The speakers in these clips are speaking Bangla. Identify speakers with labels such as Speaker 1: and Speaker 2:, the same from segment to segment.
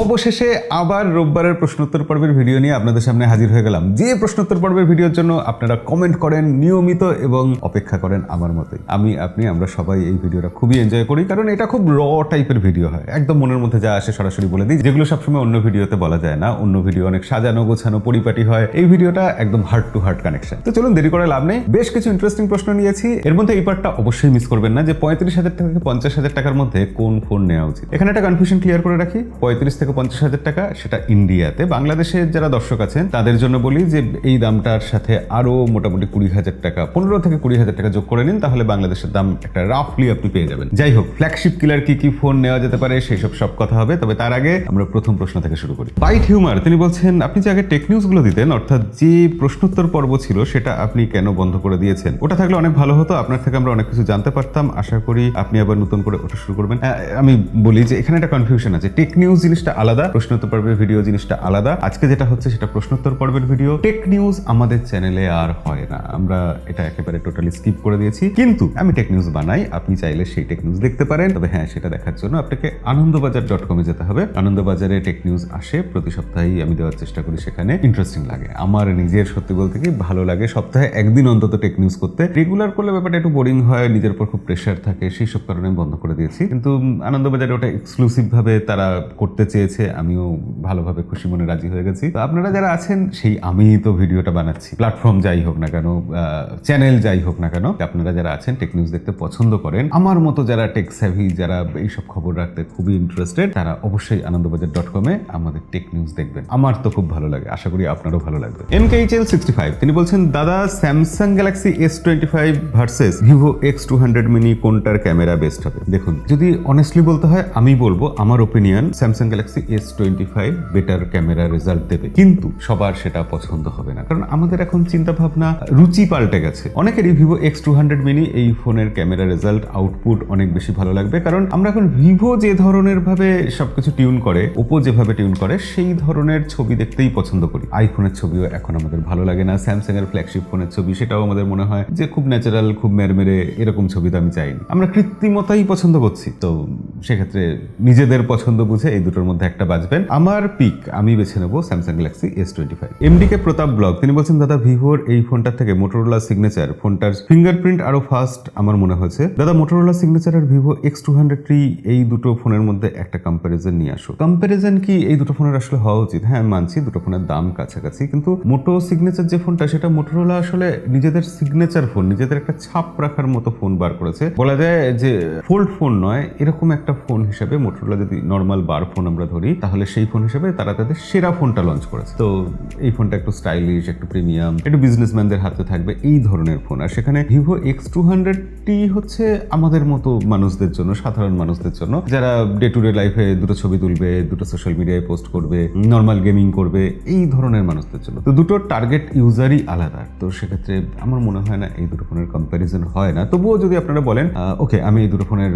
Speaker 1: অবশেষে আবার রোববারের প্রশ্নোত্তর পর্বের ভিডিও নিয়ে আপনাদের সামনে হাজির হয়ে গেলাম। যে প্রশ্নোত্তর পর্বের ভিডিওর জন্য আপনারা কমেন্ট করেন নিয়মিত এবং অপেক্ষা করেন আমার মতোই আমি, আপনি, আমরা সবাই এই ভিডিওটা খুবই এনজয় করি, কারণ এটা খুব র টাইপের ভিডিও হয়। একদম মনের মধ্যে যা আসে সরাসরি বলে দিই, যেগুলো সবসময় অন্য ভিডিওতে বলা যায় না। অন্য ভিডিও অনেক সাজানো, গোছানো, পরিপাটি হয়। এই ভিডিওটা একদম হার্ট টু হার্ট কানেকশন তো চলুন দেরি করে লাভ নেই। বেশ কিছু ইন্টারেস্টিং প্রশ্ন নিয়েছি। এর মধ্যে এই পার্টটা অবশ্যই মিস করবেন না, যে পঁয়ত্রিশ হাজার টাকা থেকে পঞ্চাশ হাজার টাকার মধ্যে কোন ফোন নেওয়া উচিত? এখানে একটা কনফিউশন ক্লিয়ার করে রাখি। পঁয়ত্রিশ থেকে পঞ্চাশ হাজার টাকা, সেটা ইন্ডিয়াতে। বাংলাদেশের যারা দর্শক আছেন, তাদের জন্য বলি যে, এই দামটার সাথে আরও মোটামুটি কুড়ি হাজার টাকা, পনেরো থেকে কুড়ি হাজার টাকা যোগ করে নিন, তাহলে বাংলাদেশের দাম একটা রাফলি আপনি পেয়ে যাবেন। যাই হোক ফ্ল্যাগশিপ কিলার কি কি ফোন নেওয়া যেতে পারে, সেই সব সব কথা হবে, তবে তার আগে আমরা প্রথম প্রশ্ন থেকে শুরু করি। বাইট হিউমার তিনি বলছেন, আপনি যে আগে টেক নিউজগুলো দিতেন, অর্থাৎ যে প্রশ্নোত্তর পর্ব ছিল, সেটা আপনি কেন বন্ধ করে দিয়েছেন? ওটা থাকলে অনেক ভালো হতো, আপনার থেকে আমরা অনেক কিছু জানতে পারতাম, আশা করি আপনি আবার নতুন করে ওটা শুরু করবেন। আমি বলি যে, এখানে একটা কনফিউশন আছে। টেক নিউজ জিনিসটা আলাদা প্রশ্নোত্তর পর্বের ভিডিও জিনিসটা আলাদা। আজকে যেটা হচ্ছে সেটা প্রশ্নোত্তর পর্বের ভিডিও টেক নিউজ আমাদের চ্যানেলে আর হয় না। আমরা এটা একেবারে টোটালি স্কিপ করে দিয়েছি। কিন্তু আমি টেক নিউজ বানাই, আপনি চাইলে সেই টেক নিউজ দেখতে পারেন। তবে হ্যাঁ সেটা দেখার জন্য আপনাকে আনন্দবাজার ডট কমে যেতে হবে। আনন্দবাজারে টেক নিউজ আসে, প্রতি সপ্তাহেই আমি দেওয়ার চেষ্টা করি সেখানে। ইন্টারেস্টিং লাগে। আমার নিজের সত্যি বলতে কি ভালো লাগে সপ্তাহে একদিন অন্তত টেক নিউজ করতে। রেগুলার করলে ব্যাপারটা একটু বোরিং হয়, নিজের উপর খুব প্রেশার থাকে, সেই সব কারণে আমি বন্ধ করে দিয়েছি। কিন্তু আনন্দবাজারে ওটা এক্সক্লুসিভ ভাবে তারা করতে চেয়েছে আমিও ভালোভাবে খুশি মনে রাজি হয়ে গেছি। তো আপনারা যারা আছেন, সেই আমি তো ভিডিওটা বানাচ্ছি। প্ল্যাটফর্ম যাই হোক না কেন চ্যানেল যাই হোক না কেন, আপনারা যারা আছেন টেক নিউজ দেখতে পছন্দ করেন, আমার মতো যারা টেক স্যাভি যারা এইসব খবর রাখতে খুবই ইন্টারেস্টেড তারা অবশ্যই আনন্দবাজার ডট কমে আমাদের টেক নিউজ দেখবেন। আমার তো খুব ভালো লাগে, আশা করি আপনারও ভালো লাগবে। M K H L sixty five, তিনি বলছেন, দাদা Samsung Galaxy S twenty five versus Vivo X two hundred mini কোনটার ক্যামেরা বেস্ট হবে? দেখুন, যদি অনেস্টলি বলতে হয়, আমি বলব, আমার opinion Samsung Galaxy S twenty five better camera result দেবে। কিন্তু সবার সেটা পছন্দ হবে না। কারণ আমাদের এখন চিন্তা ভাবনা রুচি পাল্টে গেছে। অনেকেরই Vivo X two hundred mini এই ফোনের ক্যামেরা রেজাল্ট আউটপুট অনেক বেশি ভালো লাগবে। কারণ আমরা এখন ভিভো যে ধরনের ভাবে সবকিছু টিউন করে ওপো যেভাবে টিউন করে, সেই ধরনের ছবি দেখতেই পছন্দ করি। আইফোনের ছবিও এখন আমাদের ভালো লাগে না। স্যামসাং এর ফ্ল্যাগশিপ ফোনের ছবি, সেটাও আমাদের মনে হয় যে খুব ন্যাচারাল খুব মেরমেরে এরকম ছবি তো আমি চাইনি। আমরা কৃত্রিমতাই পছন্দ করছি। তো সেক্ষেত্রে নিজেদের পছন্দ বুঝে এই দুটোর মধ্যে একটা বাজবেন। আমার পিক, আমি বেছে নেব Samsung Galaxy S twenty five MDK Pratap blog, তিনি বলছেন, দাদা, ভিভোর এই ফোনটার থেকে মোটোরোলা সিগনেচার ফোনটার ফিঙ্গারপ্রিন্ট আরও ফাস্ট আমার মনে হয়েছে। দাদা মোটোরোলা সিগনেচার আর Vivo X two hundred three এই দুটো ফোনের মধ্যে একটা কম্প্যারিজন নিয়ে আসো। কম্প্যারিজন কি? এই দুটো ফোনের আসলে হওয়া উচিত। হ্যাঁ মানছি, দুটো ফোনের দাম কাছাকাছি, কিন্তু মোটো সিগনেচার যে ফোনটা, সেটা মোটোরোলা আসলে নিজেদের সিগনেচার ফোন নিজেদের একটা ছাপ রাখার মতো ফোন বার করেছে। বলা যায় যে ফোল্ড ফোন নয়, এরকম একটা ফোন হিসাবে মোটোরোলা যদি নর্মাল বার ফোন আমরা ধরি, তাহলে সেই ফোন হিসেবে তারা তাদের সেরা ফোনটা লঞ্চ করেছে। তো এই ফোনটা একটু স্টাইলিশ একটু প্রিমিয়াম একটু বিজনেসম্যানদের হাতে থাকবে এই ধরনের ফোন আর সেখানে ভিভো এক্স টু হান্ড্রেডটি হচ্ছে আমাদের মতো মানুষদের জন্য, সাধারণ মানুষদের জন্য, যারা ডে টু ডে লাইফে দুটো ছবি তুলবে, দুটো সোশ্যাল মিডিয়ায় পোস্ট করবে নর্মাল গেমিং করবে, এই ধরনের মানুষদের জন্য। তো দুটো টার্গেট ইউজারই আলাদা। তো সেক্ষেত্রে আমার মনে হয় না এই দুটো ফোনের কম্প্যারিজন হয় না। তবুও যদি আপনারা বলেন ওকে আমি এই দুটো ফোনের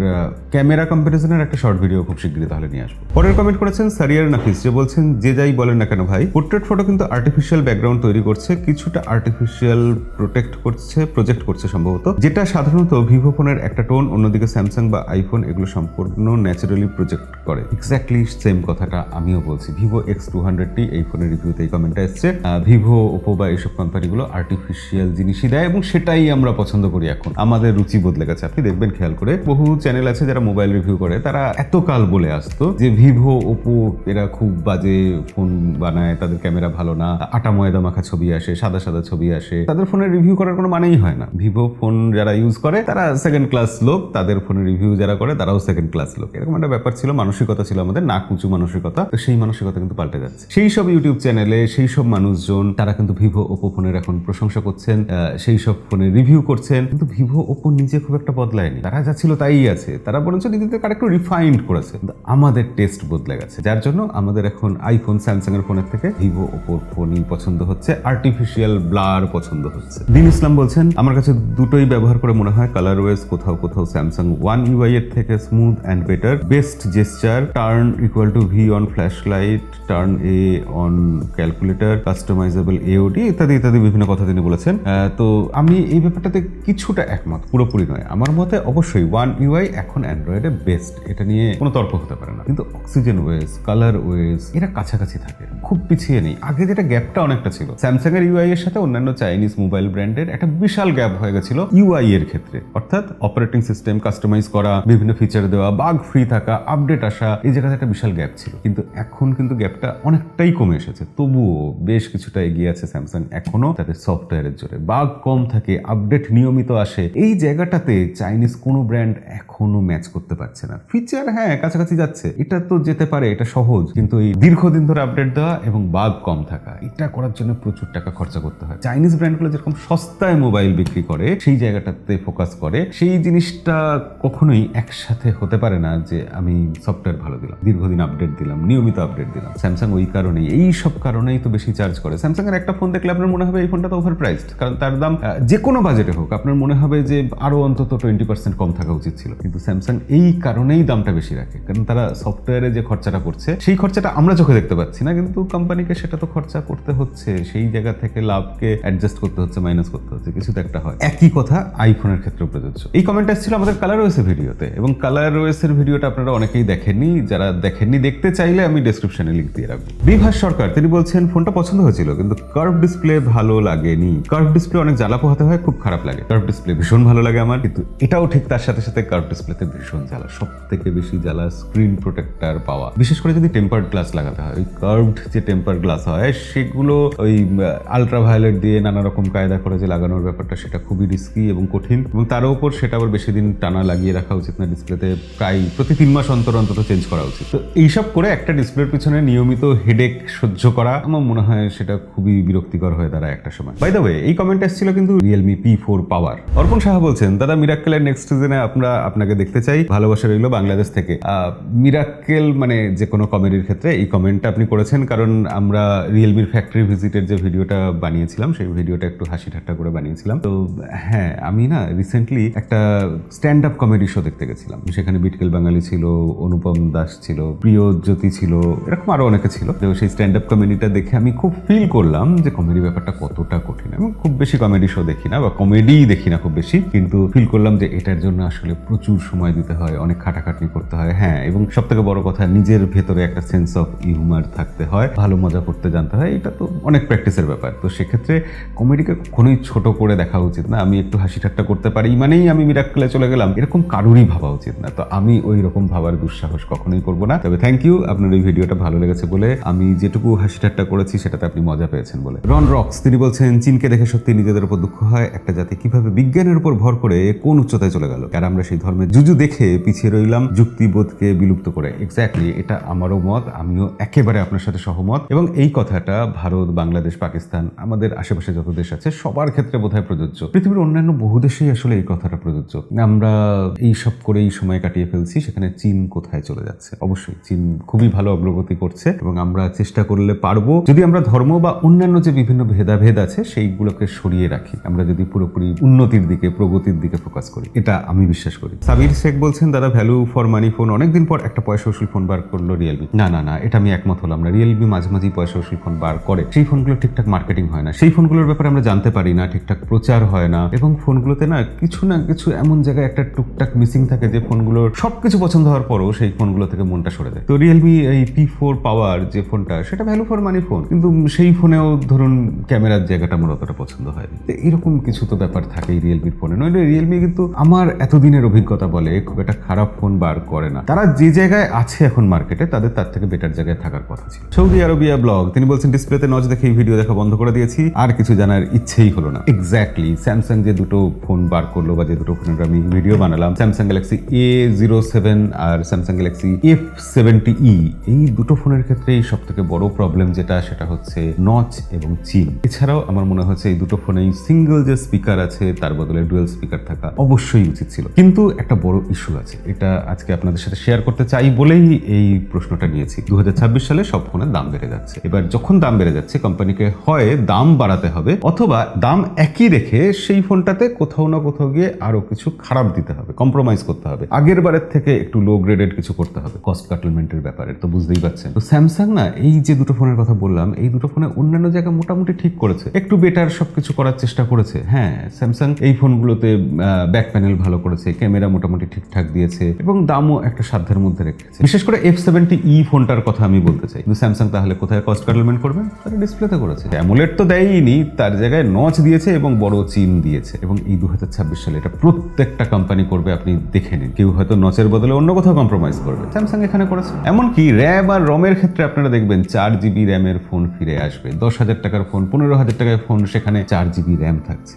Speaker 1: ক্যামেরা কম্প্যারিজনের একটা শর্ট ভিডিও খুব শীঘ্রই তাহলে নিয়ে আসব। পরের কমেন্ট করেছেন সারিয়ার নাফিস, যে বলছেন, যে যাই বলেন না কেন ভাই পোর্ট্রেট ফটো কিন্তু আর্টিফিশিয়াল ব্যাকগ্রাউন্ড তৈরি করছে, কিছুটা আর্টিফিশিয়াল প্রোটেক্ট করছে প্রজেক্ট করছে সম্ভবত, যেটা সাধারণত ভিভো ফোনের একটা টোন, অন্যদিকে স্যামসাং বা আইফোন এগুলো সম্পূর্ণ ন্যাচারালি প্রজেক্ট করে। এক্স্যাক্টলি সেম কথাটা আমিও বলছি। ভিভো এক্স টু হান্ড্রেডটি এই ফোনের রিভিউতে এই কমেন্টটা এসছে। ভিভো ওপো বা এইসব কোম্পানিগুলো আর্টিফিশিয়াল জিনিসই দেয় এবং সেটাই আমরা পছন্দ করি এখন। আমাদের রুচি বদলে গেছে। আপনি দেখবেন, খেয়াল করে বহু চ্যানেল আছে যারা মোবাইল রিভিউ করে, তারা এতকাল বলে আসতো যে ভিভো ওপো, এরা খুব বাজে ফোন বানায়, তাদের ক্যামেরা ভালো না। আটা ময়দা মাখা ছবি আসে, সাদা সাদা ছবি আসে। তাদের ফোনের রিভিউ করার কোনো মানেই হয় না। ভিভো ফোন যারা ইউজ করে, তারা সেকেন্ড ক্লাস লোক। তাদের ফোনের রিভিউ যারা করে, তারাও সেকেন্ড ক্লাস লোক। এরকম একটা ব্যাপার ছিল, মানসিকতা ছিল আমাদের, নাক উঁচু মানসিকতা। তো সেই মানসিকতা কিন্তু পাল্টে যাচ্ছে। সেই সব ইউটিউব চ্যানেলে সেই সব মানুষজন, তারা কিন্তু ভিভো ওপো ফোনের এখন প্রশংসা করছেন সেই সব ফোনের রিভিউ করছেন। কিন্তু ভিভো ওপো নিজে খুব একটা বদলায়নি। তারা যা ছিল তাই আছে। তারা বরঞ্চ নিজেদের আরেকটু রিফাইন্ড করেছে। আমাদের টেস্ট বদলে গেছে। যার জন্য আমাদের এখন আইফোন স্যামসাং এর ফোনের থেকে ভিভো ওপোর ফোনই পছন্দ হচ্ছে। আর্টিফিশিয়াল ব্লার পছন্দ হচ্ছে। দিন ইসলাম বলছেন, আমার কাছে দুটোই ব্যবহার করে মনে হয় কালার ওয়েজ কোথাও কোথাও স্যামসাং ওয়ান ইউআই এর থেকে smooth and better best gesture turn equal to V on flash light turn A on calculator customizable AOD ইত্যাদি ইত্যাদি বিভিন্ন কথা তিনি বলেছেন। তো আমি এই ব্যাপারটাতে কিছুটা একমত, পুরোপুরি নয়। আমার মতে অবশ্যই ওয়ান ইউআই এখন অ্যান্ড্রয়েডে বেস্ট এটা নিয়ে কোনো তর্ক হতে পারে না। কিন্তু অক্সিজেন ওয়েস কালার ওয়েস এরা কাছাকাছি থাকে। খুব পিছিয়ে নেই। আগে যেটা গ্যাপটা অনেকটা ছিল স্যামসাং এর ইউআই এর সাথে অন্যান্য চাইনিজ মোবাইল ব্র্যান্ডের একটা বিশাল গ্যাপ হয়ে গেছিল ইউআই এর ক্ষেত্রে। অর্থাৎ অপারেটিং সিস্টেম কাস্টমাইজ করা, বিভিন্ন ফিচার দেওয়া বাগ ফ্রি থাকা আপডেট আসা, এই জায়গাতে একটা বিশাল গ্যাপ ছিল। কিন্তু এখন কিন্তু গ্যাপটা অনেকটাই কমে এসেছে। তবুও বেশ কিছুটা এগিয়ে আছে স্যামসাং এখনও তাদের সফটওয়্যারের জোরে। বাগ কম থাকে আপডেট নিয়মিত আসে। এই জায়গাটাতে চাইনিজ কোনো ব্র্যান্ড এখনও ম্যাচ করতে পারছে না। ফিচার হ্যাঁ কাছাকাছি যাচ্ছে। এটা তো যেতে পারে এটা সহজ। কিন্তু এই দীর্ঘদিন ধরে আপডেট দেওয়া এবং বাগ কম থাকা, এটা করার জন্য প্রচুর টাকা খরচা করতে হয়। চাইনিজ ব্র্যান্ডগুলো যেরকম সস্তায় মোবাইল বিক্রি করে, সেই জায়গাটাতে ফোকাস করে, সেই জিনিসটা কখনোই একসাথে হতে পারে না যে আমি সফটওয়্যার ভালো দিলাম, দীর্ঘদিন আপডেট দিলাম, নিয়মিত আপডেট দিলাম। স্যামসাং ওই কারণেই, এই সব কারণেই তো বেশি চার্জ করে। স্যামসাং এর একটা ফোন দেখলে আপনার মনে হবে এই ফোনটা তো ওভার প্রাইসড কারণ তার দাম যে কোনো বাজেটে হোক, আপনার মনে হবে যে আরও অন্তত টোয়েন্টি পার্সেন্ট কম থাকা উচিত ছিল। কিন্তু স্যামসাং এই কারণেই দামটা বেশি রাখে, কারণ তারা সফটওয়্যারে যে খরচাটা করছে সেই খরচাটা আমরা চোখে দেখতে পাচ্ছি না, কিন্তু কোম্পানিকে সেটা তো খরচা করতে হচ্ছে, সেই জায়গা থেকে লাভকে অ্যাডজাস্ট করতে হচ্ছে মাইনাস করতে হচ্ছে, কিছু তো একটা হয়। একই কথা আইফোনের ক্ষেত্রেও প্রযোজ্য। এই কমেন্ট এসেছিল আমাদের কালার ওয়েসের ভিডিওতে, এবং কালার ওয়েসের ভিডিওটা আপনারা অনেকেই দেখেননি, যারা দেখেননি দেখতে চাইলে আমি ডেসক্রিপশনে লিঙ্ক দিয়ে রাখব। বিভাস সরকার, তিনি বলছেন, ফোনটা পছন্দ হয়েছিল, কিন্তু কার্ভ ডিসপ্লে ভালো লাগেনি। কার্ভ ডিসপ্লে অনেক জ্বালা পোহাতে হয়, খুব খারাপ লাগে। কার্ভ ডিসপ্লে ভীষণ ভালো লাগে আমার, কিন্তু এটাও ঠিক তার সাথে সাথে কার্ভ ডিসপ্লেতে ভীষণ জ্বালা সব থেকে বেশি জ্বালা স্ক্রিন প্রোটেক্টার পাওয়া। বিশেষ করে যদি টেম্পার্ড গ্লাস লাগাতে হয়, ওই কার্ভড যে টেম্পার গ্লাস হয়, সেগুলো ওই আলট্রা ভায়োলেট দিয়ে নানা রকম কায়দা করে যে লাগানোর ব্যাপারটা সেটা খুবই রিস্কি এবং কঠিন এবং তার উপর সেটা আবার বেশি দিন টানা লাগিয়ে রাখা উচিত না ডিসপ্লেতে প্রায় প্রতি তিন মাস অন্তর অন্তত চেঞ্জ করা উচিত। তো এইসব করে একটা ডিসপ্লের পিছনে নিয়মিত হেডেক সহ্য করা আমার মনে হয় সেটা খুবই বিরক্তিকর হয়ে দাঁড়ায় একটা সময়। বাই দ্য ওয়ে এই কমেন্ট এসেছিল কিন্তু রিয়েলমি পি ফোর পাওয়ার অর্পণ সাহা বলছেন, দাদা মিরাক্কেলের নেক্সট সিজনে আমরা আপনাকে দেখতে চাই, ভালোবাসা রইল বাংলাদেশ থেকে। মিরাক্কেল মানে যে কোনো কমেডির ক্ষেত্রে, এই কমেন্টটা আপনি করেছেন কারণ আমরা রিয়েলমির ফ্যাক্টরি ভিজিটের যে ভিডিওটা বানিয়েছিলাম, সেই ভিডিওটা একটু হাসি ঠাট্টা করে বানিয়েছিলাম। তো হ্যাঁ আমি না রিসেন্টলি একটা স্ট্যান্ড আপ কমেডি শো দেখতে গেছিলাম। সেখানে বিটকেল বাঙালি ছিল, অনুপম দাস ছিল প্রিয় জ্যোতি ছিল, এরকম আরও অনেকে ছিল। তো সেই স্ট্যান্ড আপ কমেডিটা দেখে আমি খুব ফিল করলাম যে কমেডি ব্যাপারটা কতটা কঠিন। আমি খুব বেশি কমেডি শো দেখি না বা কমেডি দেখি না খুব বেশি, কিন্তু ফিল করলাম যে এটার জন্য আসলে প্রচুর সময় দিতে হয়, অনেক খাটাখাটনি করতে হয়। হ্যাঁ এবং সব থেকে বড় কথা নিজের ভেতরে একটা সেন্স অফ হিউমার থাকতে হয়, ভালো মজা করতে জানতে হয়, এটা তো অনেক প্র্যাকটিসের ব্যাপার। তো সেক্ষেত্রে কমেডিকে কখনোই ছোট করে দেখা উচিত না, আমি একটু হাসি ঠাট্টা করতে পারি, মানেই আমি মিরাক্কেলে চলে গেলাম, এরকম কারোরই ভাবা উচিত না। তো আমি ওই রকম ভাবার দুঃসাহস কখনোই করব না। তবে থ্যাংক ইউ আপনার এই ভিডিওটা ভালো লেগেছে বলে আমি যেটুকু হাসি ঠাট্টা করেছি, সেটাতে আপনি মজা পেয়েছেন বলে। রন রক্স, তিনি বলছেন, চীনকে দেখে সত্যি নিজেদের উপর দুঃখ হয়, একটা জাতি কীভাবে বিজ্ঞানের উপর ভর করে কোন উচ্চতায় চলে গেল? আর আমরা সেই ধর্মের জুজু দেখে পিছিয়ে রইলাম, যুক্তিবোধকে বিলুপ্ত করে। এক্স্যাক্টলি এটা আমারও মত, আমিও একেবারে আপনার সাথে সহমত। এবং এই কথাটা ভারত, বাংলাদেশ, পাকিস্তান, আমাদের আশেপাশে যত দেশ আছে, সবার ক্ষেত্রে বোধহয় প্রযোজ্য। পৃথিবীর অন্যান্য বহু দেশেই আসলে এই কথাটা প্রযোজ্য। আমরা এই সব করেই সময় কাটিয়ে ফেলছি, সেখানে চীন কোথায় চলে যাচ্ছে? অবশ্যই চীন খুবই ভালো অগ্রগতি করছে এবং আমরা চেষ্টা করলে পারব। যদি আমরা ধর্ম বা অন্যান্য যে বিভিন্ন ভেদাভেদ আছে, সেইগুলোকে সরিয়ে রাখি। আমরা যদি পুরোপুরি উন্নতির দিকে, প্রগতির দিকে ফোকাস করি, এটা আমি বিশ্বাস করি। সাবির শেখ বলছেন, দাদা ভ্যালু ফর মানি ফোন অনেকদিন পর একটা পয়সা উসুল ফোন বার করল রিয়েলমি না না না, এটা আমি একমত হলাম না। রিয়েলমি মাঝে মাঝেই পয়সা উসুল ফোন বার করে। সেই ফোনগুলো ঠিকঠাক মার্কেটিং হয় না। সেই ফোনগুলোর ব্যাপারে আমরা জানতে পারি না, ঠিকঠাক প্রচার হয় না। এবং ফোনগুলোতে না কিছু না কিছু এমন জায়গায় একটা টুকটাক মিসিং থাকে যে ফোনগুলোর সবকিছু পছন্দ হওয়ার পরও সেই ফোনগুলো থেকে মনটা সরে যায়। তো রিয়েলমি এই পি ফোর পাওয়ার যে ফোনটা সেটা ভ্যালু ফর মানি ফোন কিন্তু সেই ফোনেও ধরুন ক্যামেরার জায়গাটা আমার অতটা পছন্দ হয় এরকম কিছু তো ব্যাপার থাকেই রিয়েলমির ফোনে নইলে রিয়েলমি কিন্তু আমার এতদিনের অভিজ্ঞতা বলে খুব একটা খারাপ ফোন বার করে না। তারা যে জায়গায় আছে এখন মার্কেটে তাদের তার থেকে বেটার জায়গায় থাকার কথা ছিল। সৌদি আরবিয়া ব্লগ তিনি বলছেন ডিসপ্লেতে নজ দেখে এই ভিডিও দেখা বন্ধ করে দিয়েছি। আর কিছু জানার ইচ্ছেই হলো না। এক্স্যাক্টলি স্যামসাং যে দুটো ফোন বার করল বা যে দুটো ফোনের আমি ভিডিও বানালাম Samsung Galaxy A zero seven R Samsung Galaxy F seventy E এই দুটো ফোনের ক্ষেত্রে সব থেকে বড় প্রবলেম যেটা, সেটা হচ্ছে নচ এবং চিন এছাড়াও আমার মনে হচ্ছে এই দুটো ফোনেই সিঙ্গেল যে স্পিকার আছে, তার বদলে ডুয়েল স্পিকার থাকা অবশ্যই উচিত ছিল। কিন্তু একটা বড় ইস্যু আছে, এটা আজকে আপনাদের সাথে শেয়ার করতে চাই বলেই এই প্রশ্নটা নিয়েছি। দু হাজার ছাব্বিশ সালে সব ফোনের দাম বেড়ে যাচ্ছে। এবার যখন দাম বেড়ে যাচ্ছে, কোম্পানিকে হয় দাম বাড়াতে হবে অথবা দাম একই রেখে সেই ফোনটাতে কোথাও না কোথাও গিয়ে আরও কিছু খারাপ দিতে হবে কম্প্রোমাইজ করতে হবে। আগের বারের থেকে একটু লো গ্রেডেড কিছু করতে হবে। কস্ট কাটলমেন্টের ব্যাপারে তো বুঝতেই পারছেন। তো স্যামসাং না, এই যে দুটো ফোনের কথা বললাম, এই দুটো ফোনে অন্যান্য জায়গা মোটামুটি ঠিক করেছে। একটু বেটার সবকিছু করার চেষ্টা করেছে। হ্যাঁ স্যামসাং এই ফোনগুলোতে ব্যাক প্যানেল ভালো করেছে ক্যামেরা মোটামুটি ঠিকঠাক দিয়েছে এবং দামও একটা সাধ্যের মধ্যে রেখেছে। বিশেষ করে এফ সেভেন্টি ই ফোনটার কথা আমি বলতে চাই। কিন্তু স্যামসাং তাহলে কোথায় কস্ট কাটলমেন্ট করবে? তারা ডিসপ্লেতে করেছে। অ্যামোলেট তো দেয়নি তার জায়গায় নচ দিয়েছে এবং বড় চিন দিয়েছে। এবং এই দু সালে এটা প্রত্যেকটা কোম্পানি করবে, আপনি দেখে নিন। কেউ হয়তো নচের বদলে অন্য কোথাও কম্প্রোমাইজ করবে। স্যামসাং এখানে করেছে। এমনকি র্যাম আর রমের ক্ষেত্রে আপনারা দেখবেন চার জিবি র্যামের ফোন ফিরে আসবে। দশ হাজার টাকার ফোন পনেরো হাজার টাকার ফোন সেখানে চার জিবি র্যাম থাকছে।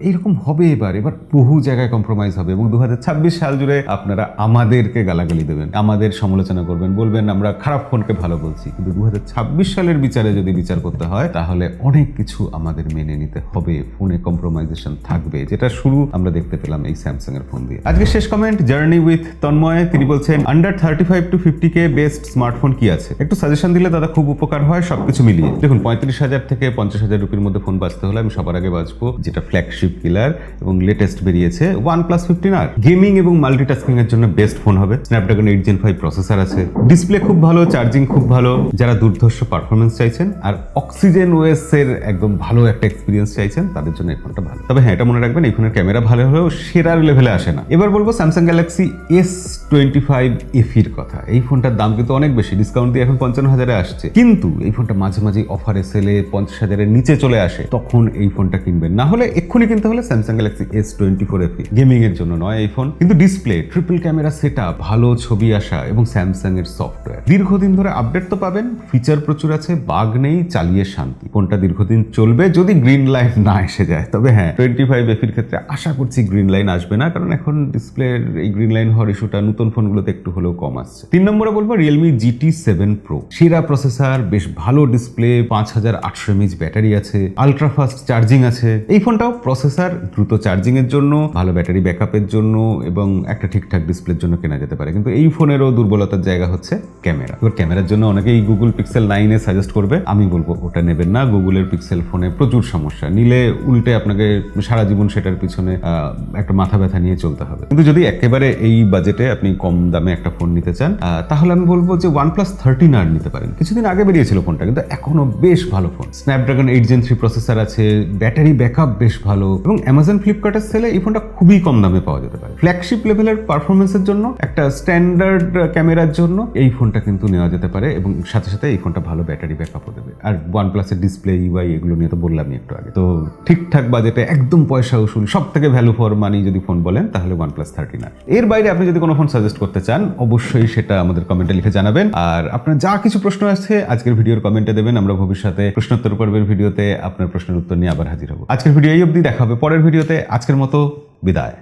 Speaker 1: এইরকম হবে এবার। এবার বহু জায়গায় কম্প্রোমাইজ হবে। এবং দু হাজার ছাব্বিশ সাল জুড়ে আপনারা আমাদেরকে গালাগালি দেবেন। আমাদের সমালোচনা করবেন। বলবেন, আমরা খারাপ ফোনকে ভালো বলছি, কিন্তু দু হাজার ছাব্বিশ সালের বিচারে যদি বিচার করতে হয়, তাহলে অনেক কিছু আমাদের মেনে নিতে হবে, ফোনে কম্প্রোমাইজেশন থাকবে। যেটা শুরু আমরা দেখতে পেলাম এই স্যামসাং এর ফোন দিয়ে। আজকে শেষ কমেন্ট জার্নি উইথ তন্ময় তিনি বলছেন under thirty five to fifty K best smartphone কি আছে? একটু সাজেশন দিলে দাদা খুব উপকার হয়, সবকিছু মিলিয়ে। দেখুন, পঁয়ত্রিশ হাজার থেকে পঞ্চাশ হাজার রুপির মধ্যে ফোন বাঁচতে হলে আমি সবার আগে বাঁচবো যেটা ফ্ল্যাগশিপ কিলার এবং লেটেস্ট বেরিয়েছে ওয়ান প্লাস ফিফটিন আর গেমিং এবং মাল্টিটাস্কিং এর জন্য বেস্ট ফোন হবে। Snapdragon eight gen five processor আছে ডিসপ্লে খুব ভালো চার্জিং খুব ভালো, যারা দুর্ধর্ষ পারফরমেন্স চাইছেন, আর অক্সিজেন ওয়েস এর একদম ভালো একটা এক্সপিরিয়েন্স চাইছেন, তাদের জন্য এই ফোনটা ভালো। তবে হ্যাঁ এটা মনে রাখবেন, এই ফোনের ক্যামেরা ভালো হলেও সেরার লেভেলে আসে না। এবার বলব Samsung Galaxy S twenty five এফির কথা। এই ফোনটার দাম কিন্তু অনেক বেশি ডিসকাউন্ট দিয়ে এখন পঞ্চান্ন হাজারে আসছে। কিন্তু এই ফোনটা মাঝে মাঝে অফারে সেলে পঞ্চাশ হাজারের নিচে চলে আসে, তখন এই ফোনটা কিনবেন। না হলে এক্ষুনি কিনতে হলে Samsung Galaxy S twenty four FE gaming এর জন্য নয় এই ফোন কিন্তু ডিসপ্লে ট্রিপল ক্যামেরা সেট ভালো ছবি আসা এবং স্যামসাং এর সফটওয়্যার দীর্ঘদিন ধরে আপডেট তো পাবেন ফিচার প্রচুর আছে বাগ নেই, চালিয়ে শান্তি। ফোনটা দীর্ঘদিন চলবে যদি গ্রিন লাইন না এসে যায়? তবে হ্যাঁ টোয়েন্টি ফাইভ এফির ক্ষেত্রে আশা করছি গ্রিন লাইন আসবে না, কারণ এখন ডিসপ্লের এই গ্রিন লাইন হওয়ার ইস্যুটা নতুন ফোনগুলোতে একটু হলেও কম আসছে। তিন নম্বরে বলব রিয়েলমি জিটি সেভেন প্রো সেরা প্রসেসর বেশ ভালো ডিসপ্লে পাঁচ হাজার আটশো এমএইচ ব্যাটারি আছে আলট্রা ফাস্ট চার্জিং আছে। এই ফোনটাও প্রসেসর দ্রুত চার্জিং এর জন্য, ভালো ব্যাটারি ব্যাকআপের জন্য এবং একটা ঠিকঠাক ডিসপ্লের জন্য কেনা যেতে পারে। কিন্তু এই ফোনেরও দুর্বলতার জায়গা হচ্ছে ক্যামেরা। এবার ক্যামেরার জন্য অনেকেই গুগল পিক্সেল নাইনে সাজেস্ট করবে। আমি বলব, ওটা নেবেন না। গুগলের পিক্সেল ফোনে প্রচুর সমস্যা। নিলে উল্টে আপনাকে সারা জীবন সেটার পিছনে একটা মাথা ব্যথা নিয়ে চলতে হবে। কিন্তু যদি একেবারে এই বাজেটে আপনি কম দামে একটা ফোন নিতে চান তাহলে আমি বলব যে ওয়ান প্লাস থার্টিন আর নিতে পারেন। কিছুদিন আগে বেরিয়েছিল ফোনটা কিন্তু এখনও বেশ ভালো phone Snapdragon eight gen three processor আছে ব্যাটারি ব্যাকআপ বেশ ভালো এবং অ্যামাজন ফ্লিপকার্টের সেলে এই ফোনটা খুবই কম দামে পাওয়া যেতে পারে। ফ্ল্যাগশিপ লেভেলের পারফরমেন্সের জন্য একটা স্ট্যান্ডার্ড ক্যামেরার জন্য এই ফোনটা কিন্তু নেওয়া যেতে পারে এবং সাথে সাথে এই ফোনটা ভালো ব্যাটারি ব্যাকআপও দেবে। আর ওয়ান প্লাসের ডিসপ্লে ইউআই এগুলো নিয়ে তো বললামই একটু আগে। তো ঠিকঠাক বাজেটে একদম পয়সা উসুল সব থেকে ভ্যালু ফর মানি যদি ফোন বলেন, তাহলে ওয়ান প্লাস থার্টি না এর বাইরে আপনি যদি কোনো ফোন সাজেস্ট করতে চান, অবশ্যই সেটা আমাদের কমেন্টে লিখে জানাবেন। আর আপনার যা কিছু প্রশ্ন আছে, আজকের ভিডিওর কমেন্টে দেবেন। আমরা ভবিষ্যতে প্রশ্নোত্তর পর্বের ভিডিওতে আপনার প্রশ্নের উত্তর নিয়ে আবার হাজির হব। আজকের ভিডিও এই অবধি, দেখা হবে পরের ভিডিওতে আজকের মতো বিদায়।